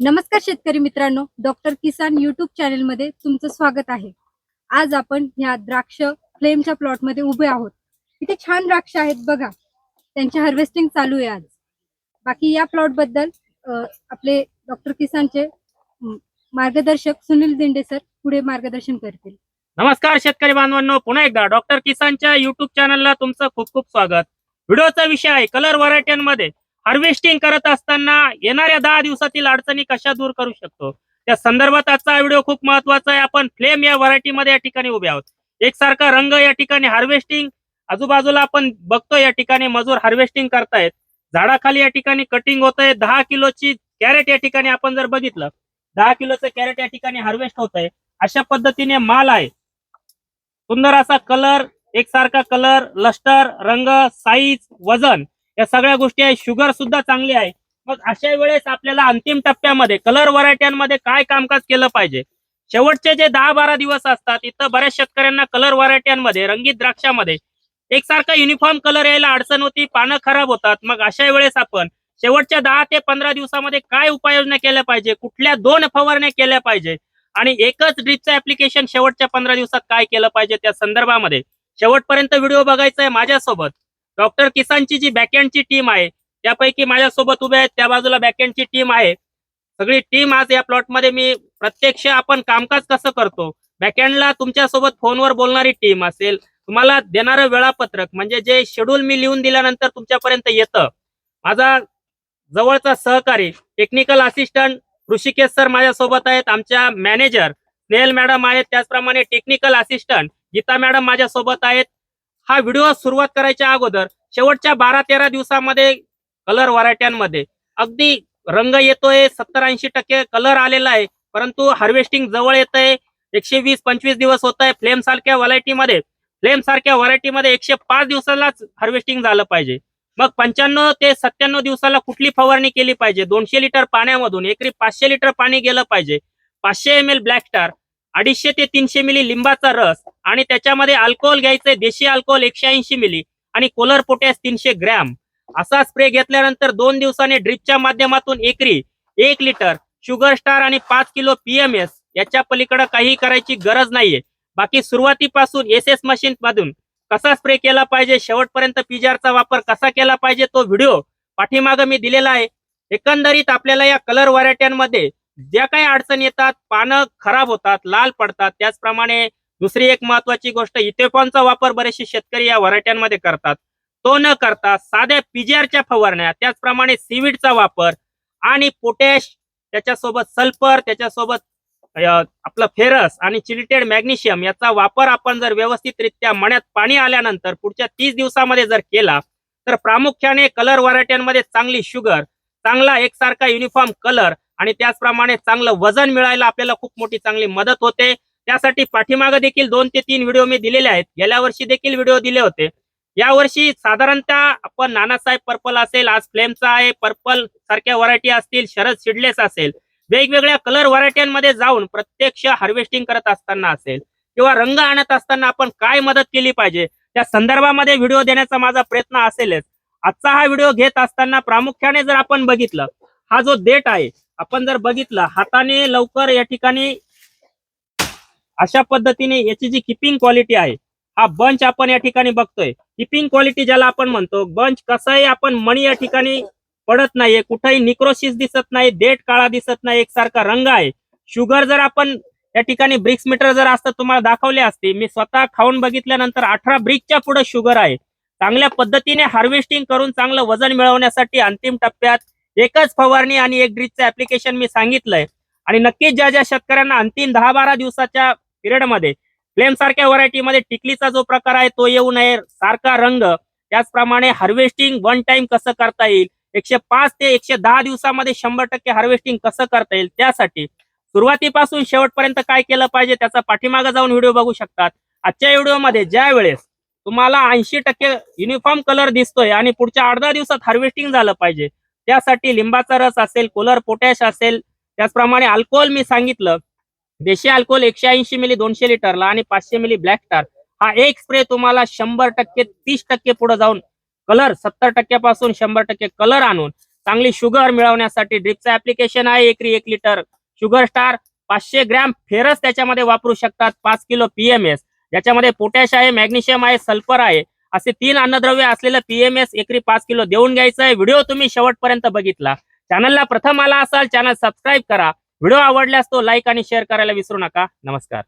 नमस्कार शेतकरी मित्रांनो डॉक्टर किसान युट्यूब चॅनलमध्ये तुमचं स्वागत आहे. आज आपण ह्या द्राक्ष फ्लेमच्या प्लॉटमध्ये उभे आहोत. इथे छान द्राक्ष आहेत बघा. त्यांची हार्वेस्टिंग चालू आहे आज. बाकी या प्लॉटबद्दल आपले डॉक्टर किसानचे मार्गदर्शक सुनील दिंडे सर पुढे मार्गदर्शन करतील. नमस्कार शेतकरी बांधवांनो पुन्हा एकदा डॉक्टर किसानच्या युट्यूब चॅनलला तुमचं खूप खूप स्वागत. व्हिडिओचा विषय आहे कलर व्हरायट्यांमध्ये हार्वेस्टिंग करत असताना येणाऱ्या दहा दिवसातील अडचणी कशा दूर करू शकतो? त्या संदर्भात आजचा व्हिडिओ खूप महत्त्वाचा आहे. आपण फ्लेम या व्हरायटीमध्ये या ठिकाणी उभे आहोत. एकसारखा रंग या ठिकाणी हार्वेस्टिंग आजूबाजूला आपण बघतो या ठिकाणी मजूर हार्वेस्टिंग करतायत. झाडाखाली या ठिकाणी कटिंग होत आहे दहा किलोची कॅरेट या ठिकाणी आपण जर बघितलं दहा किलोचं कॅरेट या ठिकाणी हार्वेस्ट होत आहे अशा पद्धतीने माल आहे. सुंदर असा कलर एकसारखा कलर लस्टर रंग साईज वजन या सगळ्या गोष्टी आहेत. शुगर सुद्धा चांगली आहे. मग अशा वेळेस आपल्याला अंतिम टप्प्यामध्ये कलर व्हरायट्यांमध्ये काय कामकाज केलं पाहिजे? शेवटचे जे दहा बारा दिवस असतात इथं बऱ्याच शेतकऱ्यांना कलर व्हरायट्यांमध्ये रंगीत द्राक्षामध्ये एकसारखा युनिफॉर्म कलर यायला अडचण होती पानं खराब होतात. मग अशा वेळेस आपण शेवटच्या दहा ते पंधरा दिवसामध्ये काय उपाययोजना केल्या पाहिजे? कुठल्या दोन फवारण्या केल्या पाहिजे? आणि एकच ड्रीपचं ऍप्लिकेशन शेवटच्या पंधरा दिवसात काय केलं पाहिजे त्या संदर्भामध्ये? शेवटपर्यंत व्हिडिओ बघायचा आहे माझ्यासोबत. डॉक्टर किसानची जी बॅकएंडची टीम आहे त्यापैकी माझ्यासोबत उभे आहेत त्या बाजूला बॅकएंडची टीम आहे. सगळी टीम आज या प्लॉटमध्ये मी प्रत्यक्ष आपण कामकाज कसं करतो? बॅकएंडला तुमच्यासोबत फोनवर बोलणारी टीम असेल तुम्हाला देणारं वेळापत्रक म्हणजे जे शेड्यूल मी लिहून दिल्यानंतर तुमच्यापर्यंत येतं. माझा जवळचा सहकारी टेक्निकल असिस्टंट ऋषिकेश सर माझ्यासोबत आहेत आमच्या मॅनेजर स्नेहल मॅडम आहेत त्याचप्रमाणे टेक्निकल असिस्टंट गीता मॅडम माझ्यासोबत आहेत हा व्हिडिओ सुरुवात करायच्या अगोदर शेवटच्या बारा तेरा दिवसामध्ये कलर व्हरायट्यांमध्ये. अगदी रंग येतोय सत्तर ऐंशी टक्के कलर आलेला आहे परंतु हार्वेस्टिंग जवळ येत आहे एकशे वीस पंचवीस दिवस होत आहे फ्लेम सारख्या व्हरायटीमध्ये. फ्लेम सारख्या व्हरायटीमध्ये एकशे पाच दिवसालाच हार्वेस्टिंग झालं पाहिजे. मग पंच्याण्णव ते सत्त्याण्णव दिवसाला कुठली फवारणी केली पाहिजे? दोनशे लिटर पाण्यामधून एकरी पाचशे लिटर पाणी गेलं पाहिजे. पाचशे एम एल ब्लॅक स्टार अडीचशे ते तीनशे मिली लिंबाचा रस आणि त्याच्यामध्ये अल्कोहोल घ्यायचंय देशी अल्कोहोल एकशे ऐंशी मिली आणि कोलर पोटॅश तीनशे ग्रॅम. असा स्प्रे घेतल्यानंतर दोन दिवसांनी ड्रिपच्या माध्यमातून एकरी एक लिटर शुगर स्टार आणि पाच किलो पीएमएस याच्या पलीकडे काही करायची गरज नाहीये. बाकी सुरुवातीपासून एस एस मशीन मधून कसा स्प्रे केला पाहिजे शेवटपर्यंत पिजारचा वापर कसा केला पाहिजे तो व्हिडिओ पाठीमागं मी दिलेला आहे. एकंदरीत आपल्याला या कलर व्हरायट्यांमध्ये ज्या काही अडचणी येतात पानं खराब होतात लाल पडतात त्याचप्रमाणे दुसरी एक महत्वाची गोष्ट इथेफॉनचा वापर बरेचसे शेतकरी या व्हरायट्यांमध्ये करतात. तो न करता साध्या पीजीआरच्या फवारण्या त्याचप्रमाणे सीविडचा वापर आणि पोटॅश त्याच्यासोबत सल्फर त्याच्यासोबत आपलं फेरस आणि चिलिटेड मॅग्नेशियम याचा वापर आपण जर व्यवस्थितरित्या मण्यात पाणी आल्यानंतर पुढच्या तीस दिवसामध्ये जर केला तर प्रामुख्याने कलर व्हरायट्यांमध्ये चांगली शुगर चांगला एकसारखा युनिफॉर्म कलर आणि त्याचप्रमाणे चांगलं वजन मिळायला आपल्याला खूप मोठी चांगली मदत होते. त्यासाठी पाठीमागं देखील दोन ते तीन व्हिडिओ मी दिलेले आहेत. गेल्या वर्षी देखील व्हिडिओ दिले होते. यावर्षी साधारणतः आपण नानासाहेब पर्पल असेल आज फ्लेमचा आहे पर्पल सारख्या व्हरायटी असतील शरद सिडलेस असेल वेगवेगळ्या कलर व्हरायट्यांमध्ये जाऊन प्रत्यक्ष हार्वेस्टिंग करत असताना असेल किंवा रंग आणत असताना आपण काय मदत केली पाहिजे त्या संदर्भामध्ये व्हिडिओ देण्याचा माझा प्रयत्न असेलच. आजचा हा व्हिडिओ घेत असताना प्रामुख्याने जर आपण बघितलं हा जो डेट आहे आपण जर बघितलं हाताने लवकर या ठिकाणी अशा पद्धतीने याची जी किपिंग क्वालिटी आहे हा बंच आपण या ठिकाणी बघतोय. किपिंग क्वालिटी ज्याला आपण म्हणतो बंच कसाही आपण मणी या ठिकाणी पडत नाहीये कुठेही निक्रोसिस दिसत नाही देठ काळा दिसत नाही एकसारखा रंग आहे. शुगर जर आपण या ठिकाणी ब्रिक्स मीटर जर असतं तुम्हाला दाखवले असते मी स्वतः खाऊन बघितल्यानंतर अठरा ब्रिकच्या पुढे शुगर आहे. चांगल्या पद्धतीने हार्वेस्टिंग करून चांगलं वजन मिळवण्यासाठी अंतिम टप्प्यात एकच फवारणी आणि एक ड्रिपचं ऍप्लिकेशन मी सांगितलंय. आणि नक्कीच ज्या ज्या शेतकऱ्यांना अंतिम दहा बारा दिवसाच्या पिरियडमध्ये फ्लेम सारख्या व्हरायटीमध्ये टिकलीचा जो प्रकार आहे तो येऊ नये सारखा रंग त्याचप्रमाणे हार्वेस्टिंग वन टाइम कसं करता येईल एकशे पाच ते एकशे दहा दिवसामध्ये शंभर टक्के हार्वेस्टिंग कसं करता येईल त्यासाठी सुरुवातीपासून शेवटपर्यंत काय केलं पाहिजे त्याचा पाठीमागे जाऊन व्हिडिओ बघू शकतात. आजच्या व्हिडिओमध्ये ज्या वेळेस तुम्हाला ऐंशी टक्के युनिफॉर्म कलर दिसतोय आणि पुढच्या अर्धा दिवसात हार्वेस्टिंग झालं पाहिजे त्यासाठी लिंबाचा रस असेल कोलर पोटॅश असेल त्याचप्रमाणे अल्कोहोल मी सांगितलं. देशी अल्कोहोल एकशे ऐंशी मिली दोनशे लिटरला आणि पाचशे मिली ब्लॅक स्टार. हा एक स्प्रे तुम्हाला शंभर टक्के तीस टक्के पुढे जाऊन कलर सत्तर टक्क्यापासून शंभर टक्के कलर आणून चांगली शुगर मिळवण्यासाठी ड्रिपचं ऍप्लिकेशन आहे एकरी एक लिटर. शुगर स्टार पाचशे ग्रॅम फेरस त्याच्यामध्ये वापरू शकतात पाच किलो पीएमएस ज्याच्यामध्ये पोटॅश आहे मॅग्नेशियम आहे सल्फर आहे. असे तीन अन्नद्रव्य असलेलं पीएमएस एकरी पाच किलो देऊन घ्यायचं आहे. व्हिडिओ तुम्ही शेवटपर्यंत बघितला. चॅनलला प्रथम आला असाल चॅनल सबस्क्राईब करा. व्हिडिओ आवडल्यास तो लाईक आणि शेअर करायला विसरू नका. नमस्कार.